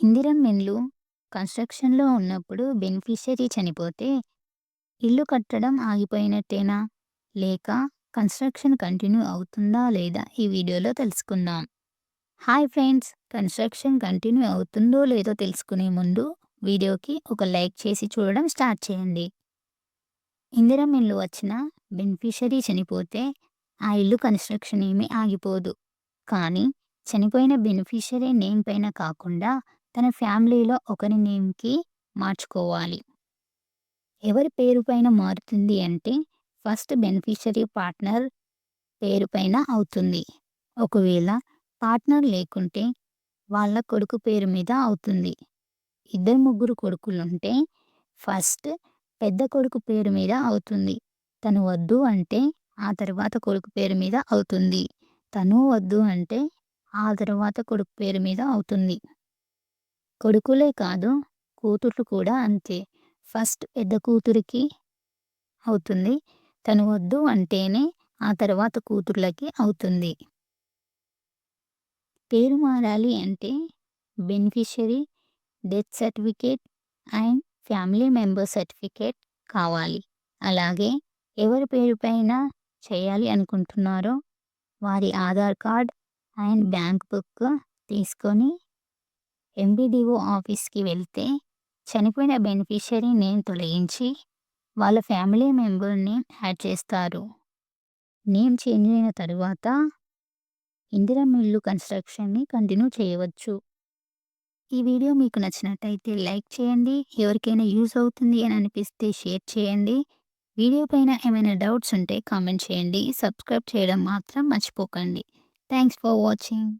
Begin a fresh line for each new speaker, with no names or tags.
ఇందిరమ్మ ఇల్లు కన్‌స్ట్రక్షన్‌లో ఉన్నప్పుడు బెనిఫిషరీ చనిపోతే ఇల్లు కట్టడం ఆగిపోయినట్టేనా? లేక కన్‌స్ట్రక్షన్ కంటిన్యూ అవుతుందా లేదా ఈ వీడియోలో తెలుసుకుందాం. Hi friends! కన్‌స్ట్రక్షన్ కంటిన్యూ అవుతుందో లేదో తెలుసుకునే ముందు వీడియోకి ఒక లైక్ చేసి చూడడం స్టార్ట్ చేయండి. ఇందిరమ్మ ఇల్లు వచ్చిన బెనిఫిషరీ చనిపోతే ఆ ఇల్లు కన్‌స్ట్రక్షన్ ఏమీ ఆగిపోదు. కానీ చనిపోయిన బెనిఫిషరీ నేమ్ పైన కాకుండా తన ఫ్యామిలీలో ఒకరి నేమ్‌కి మార్చుకోవాలి. ఎవరి పేరు పైన మారుతుంది అంటే ఫస్ట్ బెనిఫిషరీ పార్ట్నర్ పేరు పైన అవుతుంది. ఒకవేళ పార్ట్నర్ లేకుంటే వాళ్ళ కొడుకు పేరు మీద అవుతుంది. ఇద్దరు ముగ్గురు కొడుకులుంటే ఫస్ట్ పెద్ద కొడుకు పేరు మీద అవుతుంది. తను వద్దు అంటే ఆ తర్వాత కొడుకు పేరు మీద అవుతుంది. తను వద్దు అంటే ఆ తర్వాత కొడుకు పేరు మీద అవుతుంది. కొడుకులే కాదు కూతుర్లు కూడా అంతే. ఫస్ట్ పెద్ద కూతురికి అవుతుంది. తను వద్దు అంటేనే ఆ తర్వాత కూతుర్లకి అవుతుంది. పేరు మారాలి అంటే beneficiary death certificate and family member certificate కావాలి. అలాగే ఎవరి పేరుపైన చేయాలి అనుకుంటున్నారో వారి Aadhaar card and bank book తీసుకొని ఎంబీడీఓ ఆఫీస్‌కి వెళ్తే చనిపోయిన బెనిఫిషరీని నేమ్ తొలగించి వాళ్ళ ఫ్యామిలీ మెంబర్ నేమ్ యాడ్ చేస్తారు. నేమ్ చేంజ్ అయిన తరువాత ఇందిరా మిల్లు కన్‌స్ట్రక్షన్‌ని కంటిన్యూ చేయవచ్చు. ఈ వీడియో మీకు నచ్చినట్టయితే లైక్ చేయండి. ఎవరికైనా యూజ్ అవుతుంది అని అనిపిస్తే షేర్ చేయండి. వీడియో పైన ఏమైనా డౌట్స్ ఉంటే కామెంట్ చేయండి. సబ్స్క్రైబ్ చేయడం మాత్రం మర్చిపోకండి. Thanks for watching.